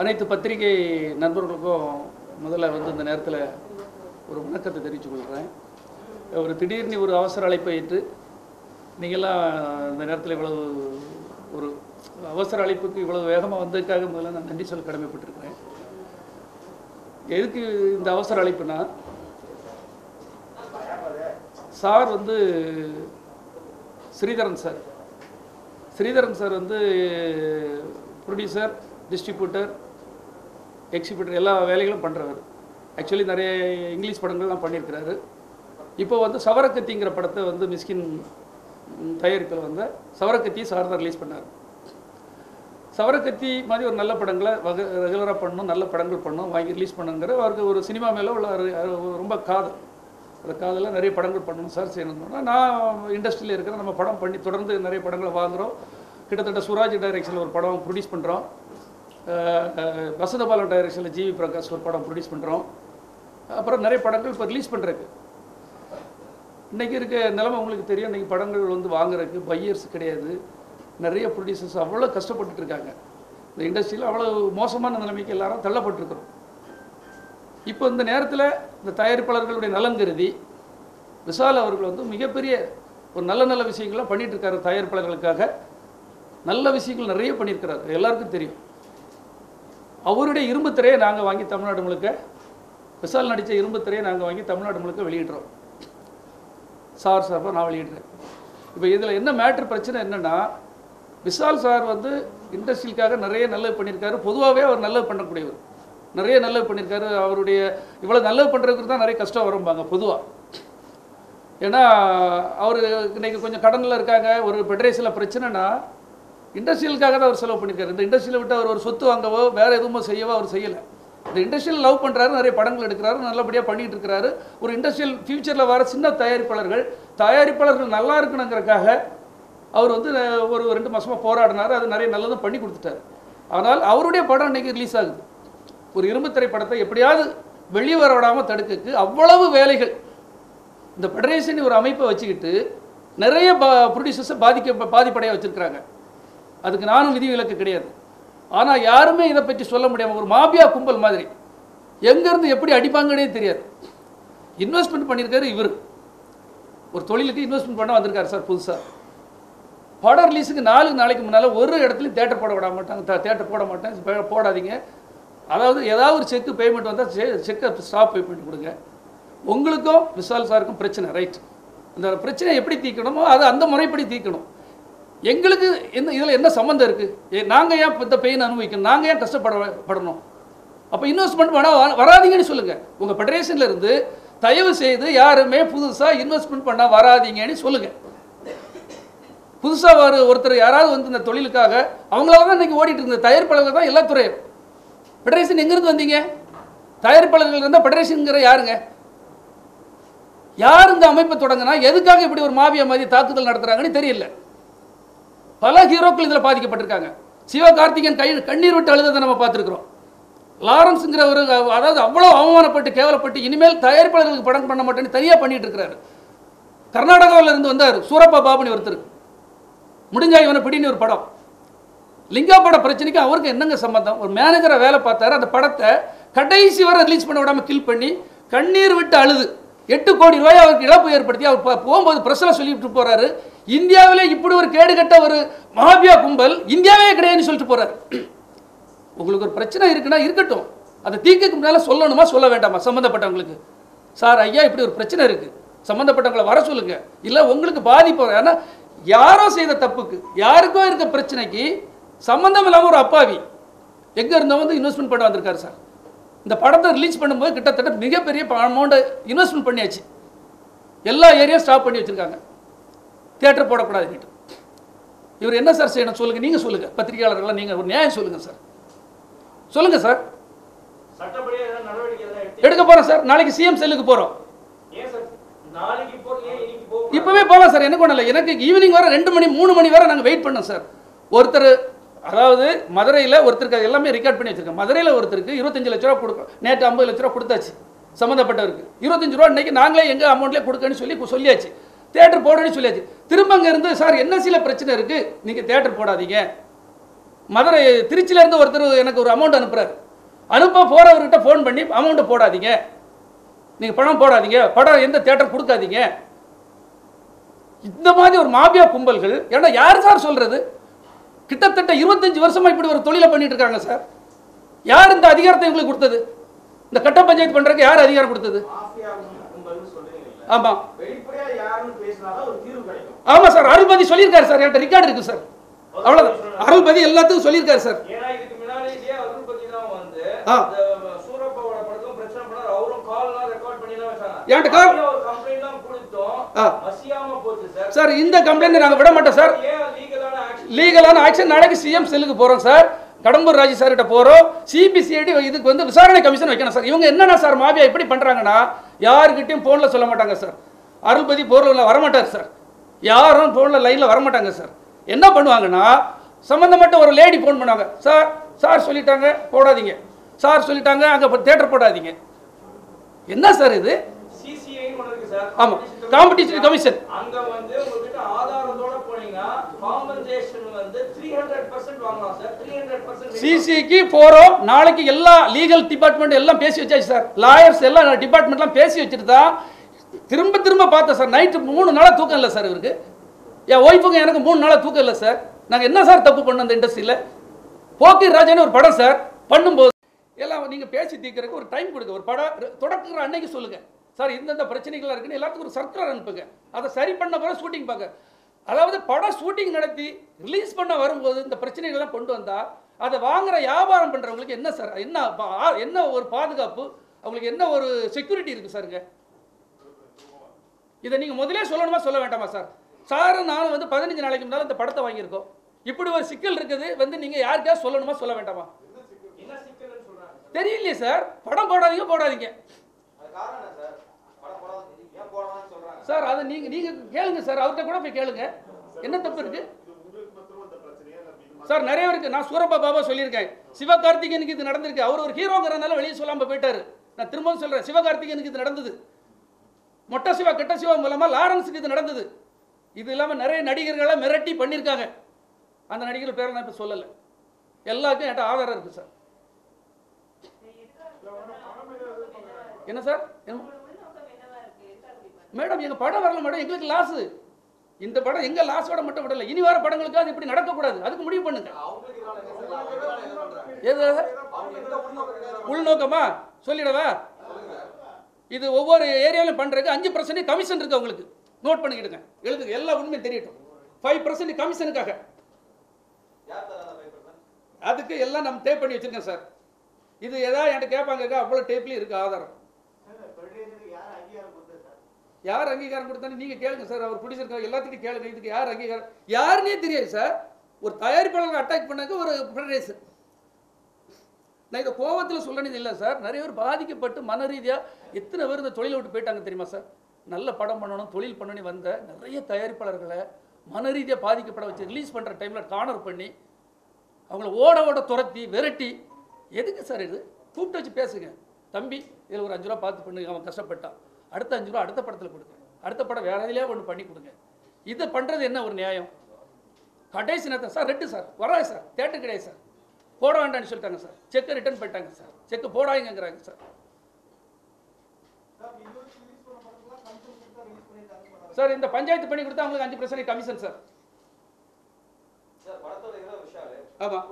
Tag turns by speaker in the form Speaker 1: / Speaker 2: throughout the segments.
Speaker 1: அனைத்து பத்திரிகை நண்பர்களுக்கும் முதல்ல வந்து இந்த நேரத்தில் ஒரு வணக்கத்தை தெரிவித்து கொள்கிறேன் ஒரு திடீர்னு ஒரு அவசர அழைப்பை ஏற்று நீங்கள்லாம் இந்த நேரத்தில் இவ்வளவு ஒரு அவசர அழைப்புக்கு இவ்வளவு வேகமாக வந்ததுக்காக முதல்ல நான் நன்றி சொல்ல கடமைப்பட்டிருக்கிறேன். எதுக்கு இந்த அவசர அழைப்புனா சார் வந்து ஸ்ரீதரன் சார். ஸ்ரீதரன் சார் வந்து ப்ரொடியூசர் டிஸ்ட்ரிபியூட்டர் எக்ஸிபியூட்டர் எல்லா வேலைகளும் பண்ணுறவர் ஆக்சுவலி நிறைய இங்கிலீஷ் படங்கள்லாம் பண்ணியிருக்கிறாரு. இப்போ வந்து சவரக்கத்திங்கிற படத்தை வந்து மிஸ்கின் தயாரிப்பில் வந்த சவரக்கத்தியை சார் தான் ரிலீஸ் பண்ணார். சவரக்கத்தி மாதிரி ஒரு நல்ல படங்களை வக ரெகுலராக பண்ணணும் நல்ல படங்கள் பண்ணணும் வாங்கி ரிலீஸ் பண்ணுங்கிற அவருக்கு ஒரு சினிமா மேலே உள்ள ரொம்ப காதல். அந்த காதலில் நிறைய படங்கள் பண்ணணும் சார் செய்யணும்னா நான் இண்டஸ்ட்ரியில் இருக்கிறேன் நம்ம படம் பண்ணி தொடர்ந்து நிறைய படங்களை வாங்குகிறோம் கிட்டத்தட்ட சுராஜ் டைரக்ஷனில் ஒரு படம் ப்ரொடியூஸ் பண்ணுறோம் வசந்தபாலன் டைரக்ஷனில் ஜிவி பிரகாஷ் ஒரு படம் ப்ரொடியூஸ் பண்ணுறோம் அப்புறம் நிறைய படங்கள் இப்போ ரிலீஸ் பண்ணுறதுக்கு இன்றைக்கி இருக்க நிலைமை உங்களுக்கு தெரியும். இன்றைக்கி படங்கள் வந்து வாங்குறதுக்கு பையர்ஸ் கிடையாது. நிறைய ப்ரொடியூசர்ஸ் அவ்வளோ கஷ்டப்பட்டுட்டு இருக்காங்க. இந்த இண்டஸ்ட்ரியில் அவ்வளோ மோசமான நிலைமைக்கு எல்லாரும் தள்ளப்பட்டிருக்கிறோம். இப்போ இந்த நேரத்தில் இந்த தயாரிப்பாளர்களுடைய நலன் கருதி விஷால் அவர்கள் வந்து மிகப்பெரிய ஒரு நல்ல நல்ல விஷயங்கள்லாம் பண்ணிகிட்டு இருக்காரு தயாரிப்பாளர்களுக்காக. நல்ல விஷயங்கள் நிறைய பண்ணியிருக்கிறார். எல்லாருக்கும் தெரியும். அவருடைய இரும்பு திரையை நாங்கள் வாங்கி தமிழ்நாடு முழுக்க விஷால் நடித்த இரும்பு திரையை நாங்கள் வாங்கி தமிழ்நாடு முழுக்க வெளியிடுறோம். சார் சார்பாக நான் வெளியிடுறேன். இப்போ இதில் என்ன மேட்ரு பிரச்சனை என்னென்னா விஷால் சார் வந்து இண்டஸ்ட்ரிக்காக நிறைய நல்லது பண்ணியிருக்காரு. பொதுவாகவே அவர் நல்லது பண்ணக்கூடியவர். நிறைய நல்லது பண்ணியிருக்காரு. அவருடைய இவ்வளோ நல்லது பண்ணுறதுக்கு தான் நிறைய கஷ்டம் வரும்பாங்க பொதுவாக ஏன்னா அவர் இன்னைக்கு கொஞ்சம் கடனில் இருக்காங்க. ஒரு ஃபெடரேஷனில் பிரச்சனைனா இண்டஸ்ட்ரியலுக்காக தான் அவர் செலவு பண்ணியிருக்காரு. இந்த இண்டஸ்ட்ரியில் விட்டு அவர் ஒரு சொத்து வாங்கவோ வேறு எதுவுமோ செய்யவோ அவர் செய்யலை. இந்த இண்டஸ்ட்ரியல் லவ் பண்ணுறாரு நிறைய படங்கள் எடுக்கிறாரு நல்லபடியாக பண்ணிகிட்டு இருக்கிறாரு ஒரு இண்டஸ்ட்ரியல் ஃபியூச்சரில் வர சின்ன தயாரிப்பாளர்கள் தயாரிப்பாளர்கள் நல்லா இருக்கணுங்கிறக்காக அவர் வந்து ஒரு ரெண்டு மாதமாக போராடினார். அது நிறைய நல்லதும் பண்ணி கொடுத்துட்டாரு. ஆனால் அவருடைய படம் இன்னைக்கு ரிலீஸ் ஆகுது. ஒரு இரும்பு திரைப்படத்தை எப்படியாவது வெளியே வர விடாமல் தடுக்கக்கு அவ்வளவு வேலைகள். இந்த ஃபெடரேஷன் ஒரு அமைப்பை வச்சுக்கிட்டு நிறைய பா ப்ரொடியூசர்ஸை பாதிக்க பாதிப்படையாக வச்சுருக்கிறாங்க. அதுக்கு நானும் விதிவிலக்கு கிடையாது. ஆனால் யாருமே இதை பற்றி சொல்ல முடியாமல் ஒரு மாபியா கும்பல் மாதிரி எங்கேருந்து எப்படி அடிப்பாங்கன்னே தெரியாது. இன்வெஸ்ட்மெண்ட் பண்ணியிருக்காரு இவர். ஒரு தொழிலுக்கு இன்வெஸ்ட்மெண்ட் பண்ண வந்திருக்காரு சார் புதுசாக படம் ரிலீஸுக்கு நாலு நாளைக்கு முன்னால் ஒரு இடத்துலையும் தேட்டர் போட விட மாட்டாங்க. தேட்டர் போட மாட்டேன். போடாதீங்க. அதாவது ஏதாவது ஒரு செக்கு பேமெண்ட் வந்தால் செக்கை ஸ்டாப் பேமெண்ட் கொடுங்க. உங்களுக்கும் விஷால் சாருக்கும் பிரச்சனை ரைட் அந்த பிரச்சனையை எப்படி தீர்க்கணுமோ அது அந்த முறைப்படி தீர்க்கணும். எங்களுக்கு என்ன இதில் என்ன சம்மந்தம் இருக்குது நாங்கள் ஏன் இந்த பெயின் அனுபவிக்கணும்? நாங்கள் ஏன் கஷ்டப்பட படணும்? அப்போ இன்வெஸ்ட்மெண்ட் வேணா வ- வராதீங்கன்னு சொல்லுங்கள் உங்கள் ஃபெடரேஷனில் இருந்து தயவு செய்து யாருமே புதுசாக இன்வெஸ்ட்மெண்ட் பண்ணால் வராதீங்கன்னு சொல்லுங்கள் புதுசாக வர ஒருத்தர் யாராவது வந்து இந்த தொழிலுக்காக அவங்களால தான் இன்றைக்கி ஓடிட்டு இருந்தது. தயாரிப்பாளர்கள் தான் எல்லா துறையும். ஃபெடரேஷன் எங்கேருந்து வந்தீங்க? தயாரிப்பாளர்கள் இருந்தால் ஃபெடரேஷனுங்கிற யாருங்க? யார் இந்த அமைப்பை தொடங்கினா எதுக்காக இப்படி ஒரு மாவியம் மாதிரி தாக்குதல் நடத்துகிறாங்கன்னு தெரியல. பல ஹீரோக்கள் இதில் பாதிக்கப்பட்டிருக்காங்க. சிவகார்த்திகன் கை கண்ணீர் விட்டு அழுததை நம்ம பார்த்துருக்குறோம். லாரன்ஸுங்கிற ஒரு அதாவது அவ்வளோ அவமானப்பட்டு கேவலப்பட்டு இனிமேல் தயாரிப்பாளர்களுக்கு படம் பண்ண மாட்டேன்னு தனியாக பண்ணிகிட்டு இருக்கிறாரு கர்நாடகாவில் இருந்து வந்தார் சூரப்பா பாபுனி ஒருத்தர். முடிஞ்சா இவனை பிடின்னு ஒரு படம். லிங்கா பட பிரச்சனைக்கு அவருக்கு என்னங்க சம்மந்தம் ஒரு மேனேஜரை வேலை பார்த்தாரு அந்த படத்தை கடைசி வரை ரிலீஸ் பண்ண விடாம கில் பண்ணி கண்ணீர் விட்டு அழுது. எட்டு கோடி ரூபாய் அவருக்கு இழப்பு ஏற்படுத்தி அவர் போகும்போது பிரஸ்ல சொல்லிட்டு போகிறாரு இந்தியாவிலே இப்படி ஒரு கேடுகட்ட ஒரு மாபியா கும்பல் இந்தியாவே கிடையாதுன்னு சொல்லிட்டு போறாரு. உங்களுக்கு ஒரு பிரச்சனை இருக்குன்னா இருக்கட்டும். அதை தீர்க்கக்கு முன்னால சொல்லணுமா சொல்ல வேண்டாமா? சம்மந்தப்பட்டவங்களுக்கு சார் ஐயா இப்படி ஒரு பிரச்சனை இருக்கு. சம்மந்தப்பட்டவங்களை வர சொல்லுங்க. இல்லை உங்களுக்கு பாதிப்பு ஏன்னா யாரோ செய்த தப்புக்கு யாருக்கோ இருக்க பிரச்சனைக்கு சம்மந்தம் இல்லாமல் ஒரு அப்பாவி. எங்கே இருந்தோ வந்து இன்வெஸ்ட்மெண்ட் பண்ண வந்திருக்காரு சார். இந்த படத்தை ரிலீஸ் பண்ணும்போது கிட்டத்தட்ட மிகப்பெரிய அமௌண்ட்டை இன்வெஸ்ட்மெண்ட் பண்ணியாச்சு. எல்லா ஏரியாவும் ஸ்டாப் பண்ணி வச்சுருக்காங்க. தியேட்டர் போடக்கூடாதுன்னுட்டு இவர் என்ன சார் செய்யணும் சொல்லுங்கள் நீங்கள் சொல்லுங்கள் பத்திரிகையாளர்கள்லாம் நீங்கள் ஒரு நியாயம் சொல்லுங்கள் சார். சொல்லுங்கள் சார். எடுக்க போகிறோம் சார். நாளைக்கு சிஎம் செல்லுக்கு போகிறோம் இப்போவே போகலாம் சார். எனக்கு ஒன்றும் இல்லை. எனக்கு ஈவினிங் வர ரெண்டு மணி மூணு மணி வரை நாங்கள் வெயிட் பண்ணோம் சார். ஒருத்தர் அதாவது மதுரையில் ஒருத்தருக்கு அது எல்லாமே ரெக்கார்ட் பண்ணி வச்சிருக்கேன். மதுரையில் ஒருத்தருக்கு இருபத்தஞ்சு லட்ச ரூபா கொடுக்கும் நேற்று ஐம்பது லட்ச ரூபா கொடுத்தாச்சு. சம்மந்தப்பட்டவருக்கு இருபத்தஞ்சு ரூபா இன்னைக்கு நாங்களே எங்கள் அமௌண்ட்லேயே கொடுக்கன்னு சொல்லி சொல்லியாச்சு. தேட்டர் போடணும்னு சொல்லியாச்சு. திரும்ப அங்கே இருந்து சார் என்ன சில பிரச்சனை இருக்குது நீங்கள் தேட்டர் போடாதீங்க. மதுரை திருச்சியிலேருந்து ஒருத்தர் எனக்கு ஒரு அமௌண்ட் அனுப்புறாரு. அனுப்ப போகிறவர்கிட்ட ஃபோன் பண்ணி அமௌண்ட்டை போடாதீங்க. நீங்கள் பணம் போடாதீங்க. படம் எந்த தேட்டர் கொடுக்காதீங்க. இந்த மாதிரி ஒரு மாபியா கும்பல்கள் ஏன்னா யார் சார் சொல்றது? கிட்டத்தட்ட இருபத்தஞ்சு வருஷமா இப்படி ஒரு தொழிலை பண்ணிட்டு இருக்காங்க சார். யார் இந்த அதிகாரத்தை உங்களுக்கு கொடுத்தது? இந்த கட்ட பஞ்சாயத்து பண்றதுக்கு யார் அதிகாரம் கொடுத்தது? ஆமா.
Speaker 2: வெளிப்படையா யாருன்னு பேசினாதான் ஒரு தீர்வு கிடைக்கும்.
Speaker 1: ஆமா சார் அருள்பதி சொல்லியிருக்காரு சார். என்கிட்ட ரெக்கார்டு இருக்கு சார். அவ்வளவுதான். அருள்பதி எல்லாத்துக்கும் சொல்லியிருக்காரு சார். ஆ.
Speaker 2: சார்.
Speaker 1: இந்த கம்ப்ளைண்ட் நாங்க விட மாட்டோம் சார்.
Speaker 2: லீகலான ஆக்ஷன்
Speaker 1: லீகலான ஆக்ஷன் நாளைக்கு சிஎம் செல்லுக்கு போறோம் சார். கடம்பூர் ராஜு சார் கிட்ட போறோம் சிபிசிஐடி இதுக்கு வந்து விசாரணை கமிஷன் வைக்கணும் சார். இவங்க என்னன்னா சார் மாபியா எப்படி பண்றாங்கன்னா யாருக்கிட்டையும் போன்ல சொல்ல மாட்டாங்க சார். அருள்பதி போர்ல வரமாட்டார் சார். யாரும் போன்ல லைன்ல வரமாட்டாங்க சார். என்ன பண்ணுவாங்கன்னா சம்பந்தப்பட்ட ஒரு லேடி ஃபோன் பண்ணுவாங்க. சார் சார் சொல்லிட்டாங்க போடாதீங்க. சார் சொல்லிட்டாங்க அங்க தேட்டர் போடாதீங்க. என்ன சார் இது?
Speaker 2: சிசிஐ
Speaker 1: காம்படிஷன் கமிஷன்
Speaker 2: அங்க வந்து உங்ககிட்ட ஆதாரத்தோட போனீங்கன்னா காம்பன்சேஷன் வந்து த்ரீ ஹண்ட்ரட் பர்சன்ட் வாங்கலாம் சார் த்ரீ ஹண்ட்ரட் பர்சன்ட்
Speaker 1: சிசிக்கு போறோம். நாளைக்கு எல்லா லீகல் டிபார்ட்மெண்ட் எல்லாம் பேசி வச்சாச்சு சார் லாயர்ஸ் எல்லாம் டிபார்ட்மெண்ட்லாம் பேசி வச்சுட்டு தான் திரும்ப திரும்ப பார்த்தேன் சார் நைட்டு மூணு நாளாக தூக்கம் இல்லை சார் இவருக்கு. என் ஒய்ஃபுங்க எனக்கு மூணு நாளாக தூக்கம் இல்லை சார் நாங்கள் என்ன சார் தப்பு பண்ணோம் அந்த இண்டஸ்ட்ரியில் போக்கி ராஜான்னு ஒரு படம் சார் பண்ணும்போது. எல்லாம் நீங்கள் பேசி தீர்க்கறதுக்கு ஒரு டைம் கொடுங்க. ஒரு படம் தொடக்குற அன்னைக்கு சொல்லுங்கள் சார் இந்தந்த பிரச்சனைகள் இருக்குன்னு எல்லாத்துக்கும் ஒரு சர்க்குலர் அனுப்புங்க. அதை சரி பண்ண பிறகு ஷூட்டிங் பார்க்க. அதாவது படம் ஷூட்டிங் நடத்தி ரிலீஸ் பண்ண வரும்போது இந்த பிரச்சனைகள்லாம் கொண்டு வந்தா அதை வாங்குற வியாபாரம் பண்ணுறவங்களுக்கு என்ன சார் என்ன என்ன ஒரு பாதுகாப்பு? அவங்களுக்கு என்ன ஒரு செக்யூரிட்டி இருக்குது சாருங்க இதை நீங்கள் முதலே சொல்லணுமா சொல்ல வேண்டாமா சார் சார் நானும் வந்து பதினஞ்சு நாளைக்கு முன்னால் இந்த படத்தை வாங்கியிருக்கோம். இப்படி ஒரு சிக்கல் இருக்குது வந்து நீங்கள் யாருக்காவது சொல்லணுமா சொல்ல வேண்டாமா? தெரியலையே சார் படம் போடாதீங்க போடாதீங்க
Speaker 2: அது காரணம் என்ன சார் படம் போடாத ஏன் போடாதான்னு சொல்றாங்க
Speaker 1: சார் அதை நீங்கள் நீங்கள் கேளுங்க சார் அவர்கிட்ட கூட போய் கேளுங்க. என்ன தப்பு இருக்கு? சார் நிறைய இருக்கு நான் சூரப்பா பாபா சொல்லியிருக்கேன். சிவகார்த்திகேயனுக்கு இது நடந்திருக்கு. அவர் ஒரு ஹீரோங்கிறனால வெளியே சொல்லாம போயிட்டாரு. நான் திரும்பவும் சொல்றேன் சிவகார்த்திகேயனுக்கு இது நடந்தது. மொட்டை சிவா கெட்ட சிவா மூலமா லாரன்ஸுக்கு இது நடந்தது. இது இல்லாம நிறைய நடிகர்களை மிரட்டி பண்ணியிருக்காங்க. அந்த நடிகர் பேரை நான் இப்போ சொல்லலை. எல்லாருக்கும் என்கிட்ட ஆதாரம் இருக்கு சார். என்ன சார்? என்ன- மேடம் எங்கள் படம் வரல மேடம். எங்களுக்கு லாஸு இந்த படம் எங்கள் லாஸோட மட்டும் விடலை. இனி வர படங்களுக்கு அது இப்படி நடக்கக்கூடாது. அதுக்கு முடிவு பண்ணுங்க. எது? உள்நோக்கமா? சொல்லிடவா? இது ஒவ்வொரு ஏரியாவிலும் பண்ணுறதுக்கு அஞ்சு பர்சன்டேஜ் கமிஷன் இருக்கு உங்களுக்கு நோட் பண்ணிக்கிடுங்க. எழுதுங்க. எல்லா உண்மையும் தெரியட்டும். ஃபைவ் பர்சன்ட் கமிஷனுக்காக அதுக்கு எல்லாம் நம்ம டேப் பண்ணி வச்சுருக்கேன் சார் இது எதாவது என்கிட்ட கேட்பாங்க அவ்வளோ டேப்லேயும் இருக்கு ஆதாரம். யார் அங்கீகாரம் கொடுத்தாலும் நீங்க கேளுங்க சார் அவர் பிடிச்சிருக்காங்க எல்லாத்துக்கும் கேளுங்க இதுக்கு யார் அங்கீகாரம்? யாருன்னே தெரியாது சார். ஒரு தயாரிப்பாளர் அட்டாக் பண்ணாக்க ஒரு ஃபெடரேஷன் நான் இதை கோவத்தில் சொல்லணும் இல்லை சார். நிறைய பேர் பாதிக்கப்பட்டு மன ரீதியாக எத்தனை பேர் இந்த தொழிலை விட்டு போயிட்டாங்க தெரியுமா சார்? நல்ல படம் பண்ணணும் தொழில் பண்ணணும் வந்த நிறைய தயாரிப்பாளர்களை மன ரீதியாக பாதிக்கப்பட வச்சு ரிலீஸ் பண்ணுற டைமில் கார்னர் பண்ணி அவங்கள ஓட ஓட துரத்தி விரட்டி எதுக்கு சார் இது? கூப்பிட்டு வச்சு பேசுங்க. தம்பி இதில் ஒரு அஞ்சு ரூபா பார்த்து பண்ணுங்க அவன் கஷ்டப்பட்டான். அடுத்த அஞ்சு ரூபா அடுத்த படத்தில் கொடுங்க. அடுத்த படம் வேற எதுலையா ஒன்று பண்ணி கொடுங்க. இதை பண்ணுறது என்ன ஒரு நியாயம்? கடைசி நேரத்தில் சார் ரெட்டு சார் வராது சார் தேட்டர் கிடையாது சார். போட வேண்டாம்னு சொல்லிட்டாங்க சார். செக்கை ரிட்டர்ன் பண்ணிட்டாங்க சார். செக்கு போடாதீங்கங்கிறாங்க சார். சார் இந்த பஞ்சாயத்து பண்ணி கொடுத்தா அவங்களுக்கு அஞ்சு பர்சன்ட் கமிஷன் சார். ஆமாம்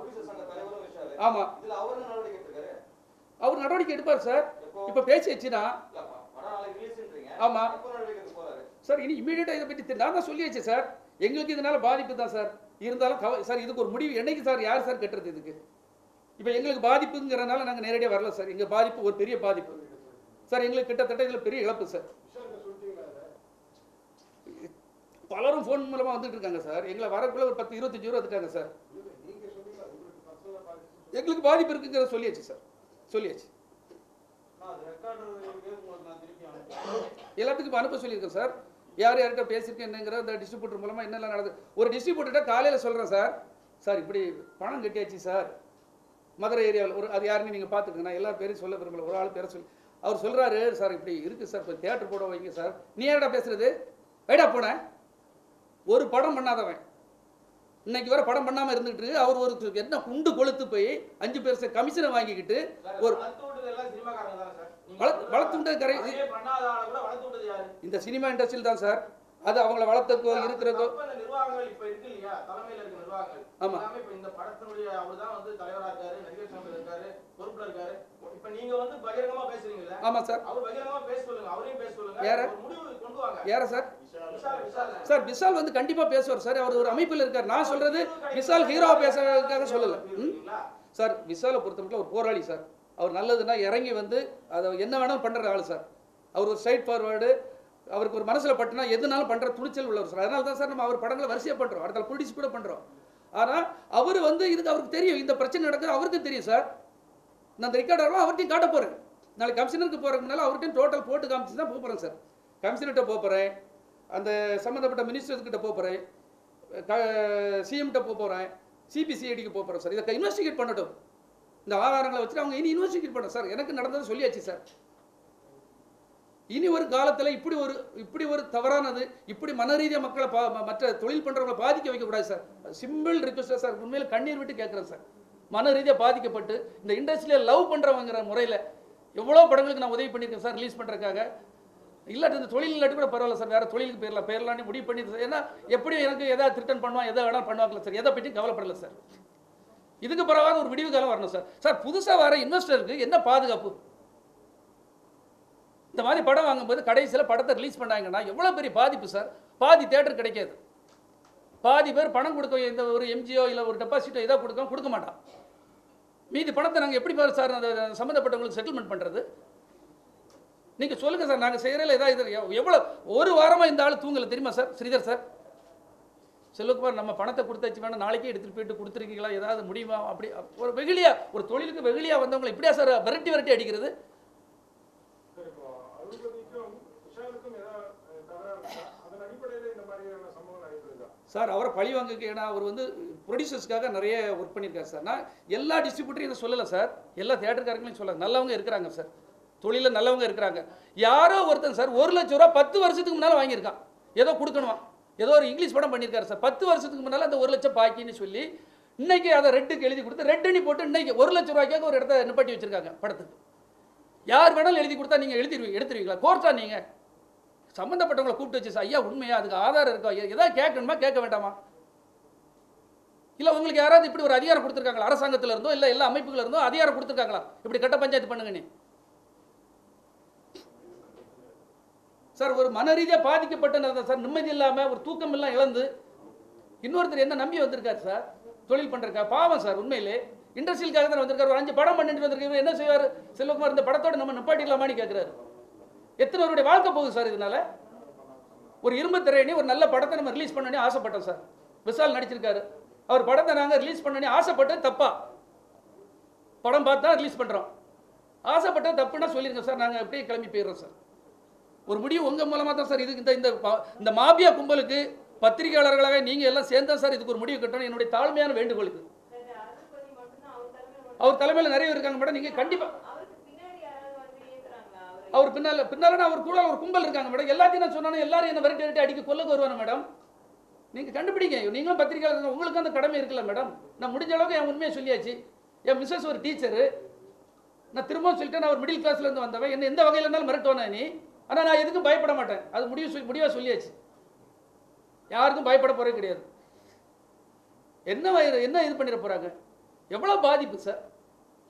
Speaker 1: ஆமாம்
Speaker 3: இதுல அவரு நடவடிக்கை எடுத்திருக்காரு?
Speaker 1: அவர் நடவடிக்கை எடுப்பார் சார். இப்போ பேசி வச்சுனா
Speaker 3: இல்ல ப- படம் நாளைக்கு ரிலீஸ்ன்றீங்க
Speaker 1: ஆமா.
Speaker 3: எப்போ நடவடிக்கை எடுக்க போறாரு.
Speaker 1: சார் இனி இமீடியட்டாக இதை பற்றி நான் தான் சொல்லியாச்சு சார். எங்களுக்கு இதனால பாதிப்பு தான் சார். இருந்தாலும் கவ சார் இதுக்கு ஒரு முடிவு. என்னைக்கு சார் யார் சார் கட்டுறது இதுக்கு? இப்போ எங்களுக்கு பாதிப்புங்கிறனால நாங்கள் நேரடியாக வரல சார். எங்கள் பாதிப்பு ஒரு பெரிய பாதிப்பு. சார் எங்களுக்கு கிட்டத்தட்ட இதில் பெரிய இழப்பு சார். பலரும் ஃபோன் மூலமாக வந்துட்டு இருக்காங்க சார். எங்களை வரக்குள்ள ஒரு பத்து இருபத்தஞ்சு ரூபா வந்துட்டாங்க சார். எங்களுக்கு பாதிப்பு இருக்குங்கிறத சொல்லியாச்சு சார். சொல்லியாச்சு. எல்லாத்துக்கும் அனுப்ப சொல்லியிருக்கேன் சார். யார் யார்கிட்ட பேசியிருக்கேன் என்னங்கிற அந்த டிஸ்ட்ரிபியூட்டர் மூலமாக என்னெல்லாம் நடந்தது. ஒரு டிஸ்ட்ரிபியூட்டர்கிட்ட காலையில் சொல்கிறேன் சார். சார் இப்படி பணம் கட்டியாச்சு சார். மதுரை ஏரியாவில் ஒரு அது யாருன்னு நீங்கள் பார்த்துக்கங்க. நான் எல்லா பேரையும் சொல்ல விரும்பல. ஒரு ஆள் பேரை சொல்லி. அவர் சொல்கிறாரு சார் இப்படி இருக்குது சார். இப்போ தேட்டர் போட வைங்க சார். நீ யாரடா பேசுறது? வைடா போனேன். ஒரு படம் பண்ணாதவன். இன்னைக்கு வர படம் பண்ணாமல் இருந்துகிட்டு அவர் ஒரு என்ன குண்டு கொளுத்து போய் அஞ்சு பேர் கமிஷனை வாங்கிக்கிட்டு ஒரு
Speaker 2: வளர்த்து
Speaker 1: கரை-? இந்த சினிமா இண்டஸ்ட்ரியில் தான் சார். அது அவங்கள வளர்த்தக்கோ
Speaker 2: நிர்வாகங்கள் இப்ப இருக்கு இல்லையா? தலைமையில இருக்க நிர்வாகங்கள்.
Speaker 1: ஆமா.
Speaker 2: எல்லாமே இப்ப இந்த படத்தினுடைய அவர்தான் வந்து தலைவரா இருக்காரு நடிகர் சங்கம் இருக்காரு பொறுப்புல இருக்காரு. இப்ப நீங்க வந்து பகிரங்கமா பேசுறீங்கல்ல?
Speaker 1: ஆமாம் சார்.
Speaker 2: அவர் பகிரங்கமா பேச சொல்லுங்க அவரையும் பேச சொல்லுங்க.
Speaker 1: யார?
Speaker 2: ஒரு முடிவு கொண்டு வாங்க.
Speaker 1: யார சார்? சார் விஷால் வந்து கண்டிப்பாக பேசுவார் சார். அவர் ஒரு அமைப்பில் இருக்கார். நான் சொல்றது விஷால் ஹீரோவா பேசுறதுக்காக சொல்லலை? சார் விஷாலை பொறுத்த மட்டும் ஒரு போராளி சார். அவர் நல்லதுன்னா இறங்கி வந்து அதை என்ன வேணாலும் பண்ணுற ஆள் சார். அவர் ஒரு ஸ்ட்ரைட் ஃபார்வேர்டு அவருக்கு ஒரு மனசில் பட்டுனா எதுனாலும் பண்ணுற துணிச்சல் உள்ளவர் சார். அதனால தான் சார் நம்ம அவர் படங்களை வரிசையாக பண்ணுறோம் அடுத்த ப்ரொடியூஸ் கூட பண்ணுறோம் ஆனால் அவர் வந்து இதுக்கு அவருக்கு தெரியும். இந்த பிரச்சனை நடக்குது அவருக்கும் தெரியும் சார். நான் அந்த ரெக்கார்டெல்லாம் அவர்கிட்டையும் காட்ட போகிறேன் நாளைக்கு கமிஷனருக்கு போகிறதுக்கு முன்னால் அவர்கிட்டையும் டோட்டல் போட்டு காமிச்சு தான் போகிறேன் சார். கமிஷனர்கிட்ட போக போகிறேன் அந்த சம்மந்தப்பட்ட மினிஸ்டர்ஸ்கிட்ட போகிறேன் சிஎம்கிட்ட போக போகிறேன் சிபிசிஐடிக்கு போகிறேன் சார். இதை இன்வெஸ்டிகேட் பண்ணட்டும். இந்த ஆதாரங்களை வச்சுட்டு அவங்க இனி இன்வெஸ்டிகேட் பண்ண சார் எனக்கு நடந்ததை சொல்லியாச்சு சார். இனி ஒரு காலத்தில் இப்படி ஒரு இப்படி ஒரு தவறானது இப்படி மனரீதியாக மக்களை பா மற்ற தொழில் பண்ணுறவங்களை பாதிக்க வைக்கக்கூடாது சார். Simple ரிக்வஸ்டாக sir. உண்மையில் கண்ணீர் விட்டு கேட்குறேன் சார். மன ரீதியாக பாதிக்கப்பட்டு இந்த இண்டஸ்ட்ரியில் லவ் பண்ணுறவங்கிற முறையில் எவ்வளோ படங்களுக்கு நான் உதவி பண்ணியிருக்கேன் சார் ரிலீஸ் பண்ணுறதுக்காக இல்லாட்டி இந்த தொழில் இல்லாட்டி கூட பரவாயில்ல சார். வேறு தொழிலுக்கு போயிடலாம் போயிடலான்னு முடிவு பண்ணி சார். ஏன்னா எப்படியும் எனக்கு எதாவது திருட்டன் பண்ணுவான் எதை வேணாலும் பண்ணுவாங்களா சார். எதை பற்றி கவலைப்படல சார். இதுக்கு பிறகாவது ஒரு விடிவு காலம் வரணும் சார். சார் புதுசாக வர இன்வெஸ்டருக்கு என்ன பாதுகாப்பு? இந்த மாதிரி படம் வாங்கும்போது கடைசியில் படத்தை ரிலீஸ் பண்ணாங்கன்னா எவ்வளோ பெரிய பாதிப்பு சார்? பாதி தேட்டர் கிடைக்காது. பாதி பேர் பணம் கொடுக்க இந்த ஒரு எம்ஜிஓ இல்லை ஒரு டெபாசிட்டோ ஏதோ கொடுக்க கொடுக்க மாட்டான். மீதி பணத்தை நாங்கள் எப்படி பாரு சார் அந்த சம்மந்தப்பட்டவங்களுக்கு செட்டில்மெண்ட் பண்ணுறது நீங்கள் சொல்லுங்கள் சார் நாங்கள் செய்கிறதில்ல ஏதாவது இது எவ்வளோ ஒரு வாரமாக இந்த ஆள் தூங்கலை தெரியுமா சார் ஸ்ரீதர் சார்? செல்வகுமார் நம்ம பணத்தை கொடுத்தாச்சு வேணா நாளைக்கே எடுத்துகிட்டு போயிட்டு கொடுத்துருக்கீங்களா? ஏதாவது முடியுமா? அப்படி ஒரு வெகுளியா ஒரு தொழிலுக்கு வெகுளியா வந்தவங்களை இப்படியா சார் விரட்டி விரட்டி அடிக்கிறது?
Speaker 4: சரி,
Speaker 1: அவரை பழி வாங்குக்கு ஏன்னா அவர் வந்து ப்ரொடியூசர்ஸ்க்காக நிறைய ஒர்க் பண்ணியிருக்காரு சார். நான் எல்லா டிஸ்ட்ரிபியூட்டரையும் இதை சொல்லலை சார். எல்லா தேட்டருக்காரங்களையும் சொல்லலை. நல்லவங்க இருக்கிறாங்க சார். தொழிலில் நல்லவங்க இருக்கிறாங்க. யாரோ ஒருத்தன் சார் ஒரு லட்ச ரூபா பத்து வருஷத்துக்கு முன்னால் வாங்கியிருக்கான். ஏதோ கொடுக்கணுமா? ஏதோ ஒரு இங்கிலீஷ் படம் பண்ணியிருக்காரு சார். பத்து வருஷத்துக்கு முன்னால் அந்த ஒரு லட்சம் பாக்கின்னு சொல்லி இன்னைக்கு அதை ரெட்டுக்கு எழுதி கொடுத்து ரெட்டுன்னு போட்டு இன்னைக்கு ஒரு லட்ச ரூபாய்க்காக ஒரு இடத்த நிப்பாட்டி வச்சிருக்காங்க படத்துக்கு. யார் வேணாலும் எழுதி கொடுத்தா நீங்கள் எழுதிருவீங்க எடுத்துருவீங்களா? கோர்ட்டா நீங்கள் சம்மந்தப்பட்டவங்களை கூப்பிட்டு வச்சு ஐயா உண்மையா? அதுக்கு ஆதாரம் இருக்கா? எதாவது ஏதாவது கேட்கணுமா? கேட்க வேண்டாமா? இல்லை உங்களுக்கு யாராவது இப்படி ஒரு அதிகாரம் கொடுத்துருக்காங்களா? அரசாங்கத்தில் இருந்தோ இல்லை எல்லா அமைப்புகள் இருந்தோ அதிகாரம் கொடுத்துருக்காங்களா? இப்படி கட்ட பஞ்சாயத்து பண்ணுங்கன்னு. சார் ஒரு மன ரீதியாக பாதிக்கப்பட்ட சார் நிம்மதி இல்லாமல் ஒரு தூக்கம் எல்லாம் இழந்து இன்னொருத்தர் என்ன நம்பி வந்திருக்காரு சார்? தொழில் பண்ணுறக்கா பாவம் சார் உண்மையிலே. இண்டஸ்ட்ரியலுக்காக தான் வந்திருக்காரு. ஒரு அஞ்சு படம் பண்ணிட்டு வந்திருக்காரு என்ன செய்வார்? செல்வகுமார் இந்த படத்தோட நம்ம நிப்பாட்டிடலாமான்னு கேட்குறாரு எத்தனை பேருடைய வாழ்க்கை போகுது சார் இதனால? ஒரு இரும்பு திரையணி ஒரு நல்ல படத்தை நம்ம ரிலீஸ் பண்ணணும்னு ஆசைப்பட்டோம் சார். விஷால் நடிச்சிருக்காரு. அவர் படத்தை நாங்கள் ரிலீஸ் பண்ணணும்னு ஆசைப்பட்டது தப்பா. படம் பார்த்து தான் ரிலீஸ் பண்ணுறோம் ஆசைப்பட்டது தப்புன்னா சொல்லியிருக்கோம் சார். நாங்கள் அப்படியே கிளம்பி போயிடுறோம் சார். ஒரு முடிவு உங்கள் மூலமாக தான் சார். இதுக்கு இந்த இந்த இந்த மாபியா கும்பலுக்கு பத்திரிகையாளர்களாக நீங்கள் எல்லாம் சேர்ந்தா சார் இதுக்கு ஒரு முடிவு கட்டணும். என்னுடைய தாழ்மையான
Speaker 5: வேண்டுகோளுக்கு. அவர் தலைமையில்
Speaker 1: நிறைய இருக்காங்க மேடம். நீங்கள் கண்டிப்பாக
Speaker 5: அவர்
Speaker 1: பின்னால் பின்னால் அவர் கூட ஒரு கும்பல் இருக்காங்க மேடம். எல்லாத்தையும் நான் சொன்னானே எல்லாரும் என்ன விரட்டி விரட்டி அடிக்க கொல்ல வருவாங்க மேடம். நீங்கள் கண்டுபிடிங்க. நீங்களும் பத்திரிகையாளர் உங்களுக்கு அந்த கடமை இருக்குல்ல மேடம். நான் முடிஞ்ச அளவுக்கு என் உண்மையை சொல்லியாச்சு. என் மிஸ்ஸஸ் ஒரு டீச்சரு. நான் திரும்பவும் சொல்லிட்டேன் நான் ஒரு மிடில் கிளாஸ்லேருந்து வந்தவன். என்ன எந்த வகையில் இருந்தாலும் மிரட்டுவானே நீ? ஆனால் நான் எதுக்கும் பயப்பட மாட்டேன். அது முடிவு சொல்லி முடிவாக சொல்லியாச்சு. யாருக்கும் பயப்பட போகிறே கிடையாது. என்ன வயிறு- என்ன இது பண்ணிட போகிறாங்க எவ்வளோ பாதிப்பு சார்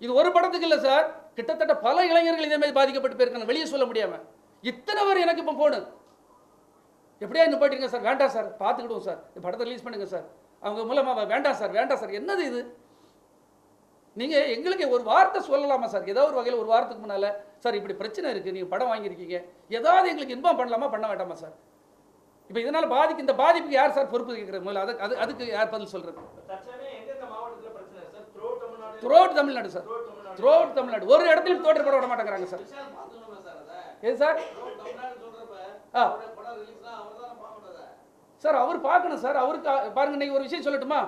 Speaker 1: இது ஒரு படத்துக்கு இல்லை சார் கிட்டத்தட்ட பல இளைஞர்கள் இதே மாதிரி பாதிக்கப்பட்டு போயிருக்காங்க. வெளியே சொல்ல முடியாமல் இத்தனை பேர் எனக்கு இப்போ போகணும் எப்படியா நிப்பாட்டிருங்க சார் வேண்டாம் சார் பார்த்துக்கிடுவோம் சார் இந்த படத்தை ரிலீஸ் பண்ணுங்கள் சார் அவங்க மூலமாக வேண்டாம் சார் வேண்டாம் சார் என்னது இது? நீங்கள் எங்களுக்கு ஒரு வார்த்தை சொல்லலாமா சார் ஏதோ ஒரு வகையில் ஒரு வாரத்துக்கு முன்னால் சார் இப்படி பிரச்சனை இருக்குது நீங்கள் படம் வாங்கியிருக்கீங்க. ஏதாவது எங்களுக்கு இன்ஃபார்ம் பண்ணலாமா? பண்ண வேண்டாமா சார்? இப்போ இதனால் பாதிக்கு இந்த பாதிப்புக்கு யார் சார் பொறுப்பு கேட்குறது? முதல்ல அது அது அதுக்கு யார் பதில் சொல்கிறது throughout Tamil Nadu sir. Throughout Tamil Nadu. ஒரு இடத்துலையும் தோட்டர் படம் விட மாட்டேங்கிறாங்க சார்.
Speaker 3: எது சார்?
Speaker 1: ஆ. சார் அவர் பார்க்கணும் சார். அவருக்கு பாருங்க இன்னைக்கு ஒரு விஷயம் சொல்லட்டுமா?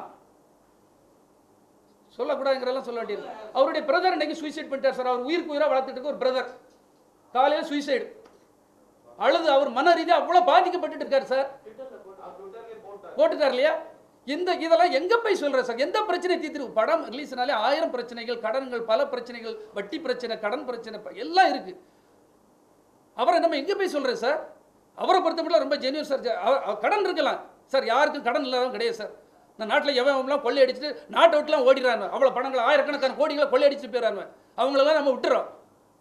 Speaker 1: சொல்லக்கூடாதுங்கிறதெல்லாம் சொல்ல வேண்டியது அவருடைய பிரதர் இன்னைக்கு சூசைட் பண்ணிட்டார் சார் அவர் உயிருக்கு உயிராக வளர்த்துட்டு இருக்க ஒரு பிரதர் காலையில் சூசைடு அழுது அவர் மன ரீதியாக அவ்வளோ பாதிக்கப்பட்டுட்டு இருக்கார் சார் போட்டுட்டார் இல்லையா? இந்த இதெல்லாம் எங்கே போய் சொல்கிறேன் சார் எந்த பிரச்சனை தீர்த்து படம் ரிலீஸ்னாலே ஆயிரம் பிரச்சனைகள் கடன்கள் பல பிரச்சனைகள் வட்டி பிரச்சனை கடன் பிரச்சனை எல்லாம் இருக்குது அவரை நம்ம எங்கே போய் சொல்கிறேன் சார் அவரை பொறுத்தமட்டில் ரொம்ப ஜென்யூன் சார் கடன் இருக்கலாம். சார் யாருக்கும் கடன் இல்லாதவங்க கிடையாது சார் இந்த நாட்டில் எவன்லாம் கொள்ளை அடிச்சுட்டு நாட்டை விட்டுலாம் ஓடிடுறாங்க அவ்வளோ பணங்களை ஆயிரக்கணக்கான கோடிகளை கொள்ளை அடிச்சுட்டு போயிடறாங்க அவங்களெல்லாம் நம்ம விட்டுறோம்.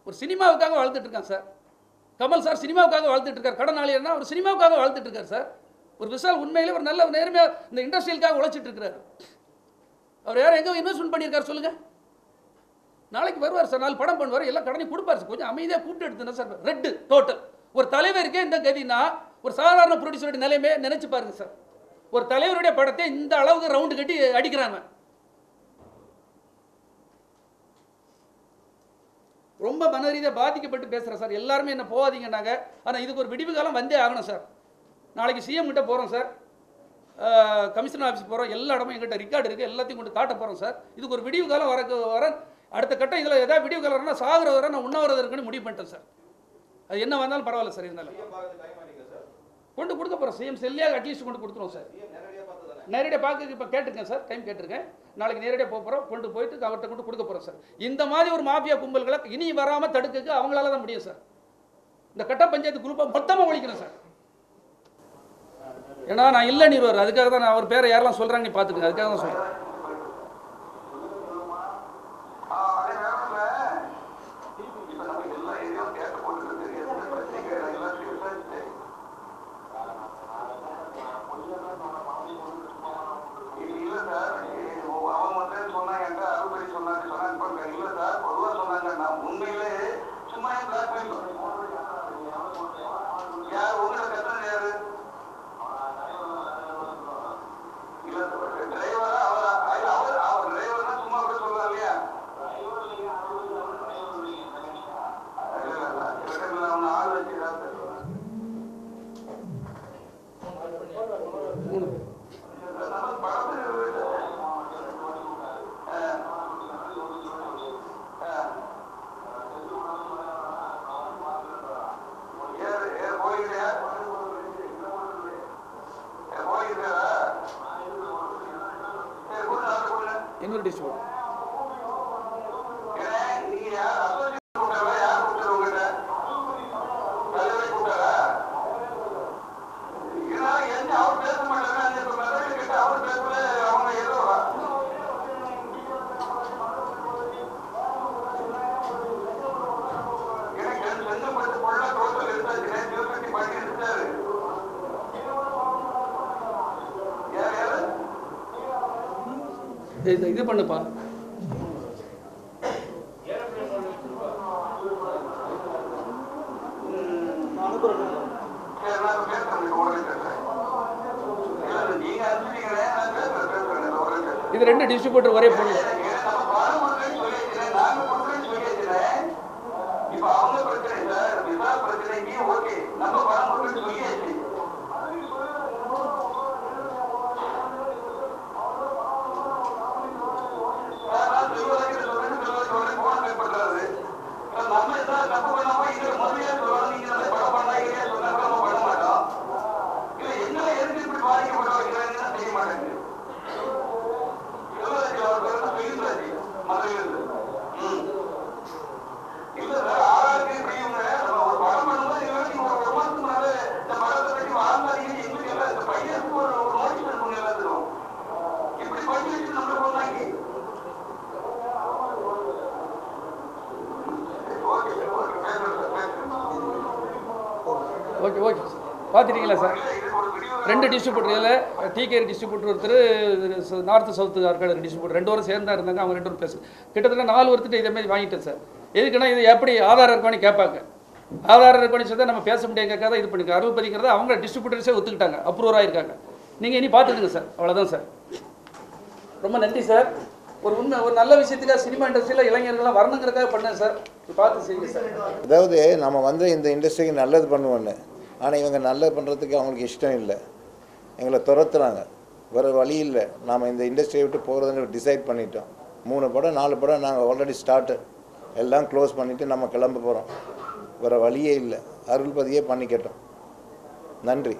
Speaker 1: ஒரு சினிமாவுக்காக வாழ்த்துட்ருக்கான் சார். கமல் சார் சினிமாவுக்காக வாழ்த்துட்டு இருக்கார். கடனாளியர்னா அவர் சினிமாவுக்காக வாழ்த்துட்டு இருக்கார் சார். ஒரு விஷால் உண்மையிலே ஒரு நல்ல நேர்மையாக இந்த இண்டஸ்ட்ரியலுக்காக உழைச்சிட்டு இருக்கிறார். அவர் யாரும் எங்கே இன்வெஸ்ட்மெண்ட் பண்ணியிருக்காரு சொல்லுங்கள் நாளைக்கு வருவார் சார். நாலு படம் பண்ணுவார். எல்லாம் கடனை கொடுப்பார் சார். கொஞ்சம் அமைதியாக கூப்பிட்டு எடுத்துனா சார்? ரெட்டு டோட்டல் ஒரு தலைவருக்கே இந்த கதினா ஒரு சாதாரண ப்ரொடியூசருடைய நிலைமையை நினச்சி பாருங்க சார். ஒரு தலைவருடைய படத்தை இந்த அளவுக்கு ரவுண்டு கட்டி அடிக்கிறாங்க. ரொம்ப மன ரீதியாக பாதிக்கப்பட்டு பேசுகிறேன் சார். எல்லாருமே என்ன போகாதீங்கன்னாங்க ஆனால் இதுக்கு ஒரு விடிவு காலம் வந்தே ஆகணும் சார். நாளைக்கு சிஎம் கிட்ட போகிறோம் சார். கமிஷனர் ஆஃபீஸ் போகிறோம் எல்லா இடமும் எங்கிட்ட ரெக்கார்டு இருக்குது எல்லாத்தையும் கொண்டு காட்ட போகிறோம் சார். இதுக்கு ஒரு விடிவு காலம் வரக்கு வர அடுத்த கட்டம் இதில் ஏதாவது விடிவு காலம் வரனா சாகுற நான் உண்ணாவிரதம் இருக்குன்னு முடிவு பண்ணிட்டேன் சார். அது என்ன வந்தாலும் பரவாயில்ல சார் இருந்தாலும். கொண்டு கொடுக்க போகிறோம் சிஎம் செல்லியாக அட்லீஸ்ட் கொண்டு கொடுத்துருவோம் சார். நேரடியாக பார்க்க இப்போ கேட்டிருக்கேன் சார். டைம் கேட்டிருக்கேன். நாளைக்கு நேரடியாக போக போகிறோம் கொண்டு போயிட்டு அவர்கிட்ட கொண்டு கொடுக்க போகிறோம் சார். இந்த மாதிரி ஒரு மாஃபியா கும்பல்களை இனி வராமல் தடுக்க அவங்களால தான் முடியும் சார். இந்த கட்ட பஞ்சாயத்து குரூப்பை மொத்தமாக ஒழிக்கணும் சார். ஏன்னா நான் இல்லை நீர் அதுக்காக தான் நான் அவர் பேரை யாரெல்லாம் சொல்கிறாங்க நீ பார்த்துக்கங்க அதுக்காக தான் சொல்கிறேன்
Speaker 6: அதே நேரத்துல இப்ப நம்ம எல்லா ஏரியாவும் கேட்டு போட்டுருக்கு எந்த பிரச்சனைகள் எல்லாத்தையும் விசாரிச்சு இல்ல சார் அவன் வந்து சொன்னாங்க என்கிட்ட அறுபடி சொன்னாங்க சொன்னாங்க பாருங்க இல்ல சார் பொதுவா சொன்னாங்க நான் உண்மையிலே சும்மா ஏன் பிளாக் யார் உங்களை கத்துறது யாரு இல்ல டிரைவரா அவரா இல்ல அவர் அவர் டிரைவர்னா சும்மா கூட சொல்லலாம் இல்லையா இல்ல, இல்ல, இல்ல, அவனை ஆள் வச்சு தான் பேசுவேன். நம்ம படத்துக்கு ஆ. ஆ. ஏறு, ஏறு, போய்க்கிறியா? ஏ, போய்க்கிறியா? சரி, கூட்டு, அவர்கிட்ட கூட்டு.
Speaker 1: இன்னொரு டிஸ்ட்ரிபியூட்
Speaker 6: ஏன்னா, நீங்க யார் associate கூப்பிட்டாரா? யார் கூப்பிட்டது உங்ககிட்ட? தலைவரே கூப்பிட்டாரா? இருந்தாலும் என்ன அவர் பேச மாட்டாங்க அந்த இப்ப மெசேஜ் கேட்டு அவர் பேசல அவங்க ஏதோ எனக்கு ரெண்டு செங்கப்பட்டு பொருளை டோட்டல் எடுத்தாச்சு நேற்று இருபத்தி பண்ணி எடுத்தாரு யார் யாரு
Speaker 1: இது இது பண்ணுப்பா
Speaker 6: சரி, நான் பேசுறேன் நீங்க உடனே பேசுறேன் இல்ல, இல்ல, நீங்க அனுப்பிச்சீங்களே நான் பேசுறேன் பேசுறேன் இந்த உடனே பண்ணுப்பா
Speaker 1: இது ரெண்டு டிஸ்ட்ரிபியூட்டர் ஒரே பொண்ணு
Speaker 6: எனக்கு நம்ம பணம் கொடுக்குறேன்னு சொல்லியிருக்கிறேன் நாங்க கொடுக்குறேன்னு சொல்லியிருக்கிறேன் இப்ப அவங்க பிரச்சனை சார் விசா பிரச்சனைக்கு ஓகே நம்ம பணம் கொடுக்குறேன்னு சொல்லியாச்சு சார், நான் செல்வராஜ் சொல்றேன் செல்வராஜ் சொல்றேன் போன கட் பண்றாரு சார், நம்ம ஏதாவது தப்பு பண்ணாம இதுல முதல்ல சொல்லணும் நீங்க அந்த படம் பண்ணாங்க சொன்னா கூட நம்ம பண்ண மாட்டோம் இல்ல எங்களை எதுக்கு இப்படி பாதிக்கப்பட வைக்கிறாங்கன்னு செய்ய மாட்டேங்குது செல்வராஜ் அவர் பேர் என்ன? பெரியராஜ் மதுரையிலிருந்து ம். இல்ல சார் ஆறாருக்கு பெரியவங்க நம்ம ஒரு படம் பண்ணும்போது இல்ல நீங்க ஒரு ஒரு மாசத்துக்கு முன்னால இந்த படத்தை பத்தி வாழ்ந்தாதீங்க எங்களுக்கு எல்லாம் இந்த பையனுக்கு ஒரு ஒரு நோட்டீஸ் அனுப்புங்க எல்லாத்துக்கும் இப்படி பண்ணி வச்சு நம்மளுக்கு ஒன்றாக்கி ஓகே சார் ஓகே பேசுறேன் சார் பேசுறேன்
Speaker 1: ஓகே ஓகே பார்த்துட்டீங்களா சார்? ரெண்டு டிஸ்ட்ரிபியூட்டர் இதில் டிகேரி டிஸ்ட்ரிபியூட்டர் ஒருத்தர் நார்த்து சவுத்து ஆர்காடு டிஸ்ட்ரிபியூட்டர் ரெண்டு பேரும் சேர்ந்தா இருந்தாங்க அவங்க ரெண்டு பேரும் பேசு கிட்டத்தட்ட நாலு ஒருத்தர் இதே மாதிரி வாங்கிட்டேன் சார். எதுக்குன்னா இது எப்படி ஆதாரம் இருக்கான்னு கேட்பாங்க? ஆதாரம் இருக்கான்னு சொல்லி நம்ம பேச முடியாது கேட்காத இது பண்ணிக்க. அறுபதிங்கிறத அவங்க டிஸ்ட்ரிபியூட்டர்ஸே ஒத்துக்கிட்டாங்க அப்ரூவர் ஆகிருக்காங்க நீங்கள் இனி பார்த்துக்குங்க சார் அவ்வளோதான் சார். ரொம்ப நன்றி சார். ஒரு உண்மை ஒரு நல்ல விஷயத்துக்காக சினிமா இண்டஸ்ட்ரியில் இளைஞர்கள்லாம் வரணுங்கிறதுக்காக பண்ணேன் சார். பார்த்து செய்யுங்க சார்.
Speaker 7: அதாவது நம்ம வந்து இந்த இண்டஸ்ட்ரிக்கு நல்லது பண்ணுவோன்னு ஆனால் இவங்க நல்லது பண்ணுறதுக்கு அவங்களுக்கு இஷ்டம் இல்லை. எங்களை துரத்துறாங்க. வேறு வழி இல்லை. நாம் இந்த இண்டஸ்ட்ரியை விட்டு போகிறதுன்னு டிசைட் பண்ணிட்டோம். மூணு படம் நாலு படம் நாங்கள் ஆல்ரெடி ஸ்டார்ட்டு எல்லாம் க்ளோஸ் பண்ணிவிட்டு நம்ம கிளம்ப போகிறோம் வேறு வழியே இல்லை. அருள்பதியே பண்ணிக்கட்டும். நன்றி.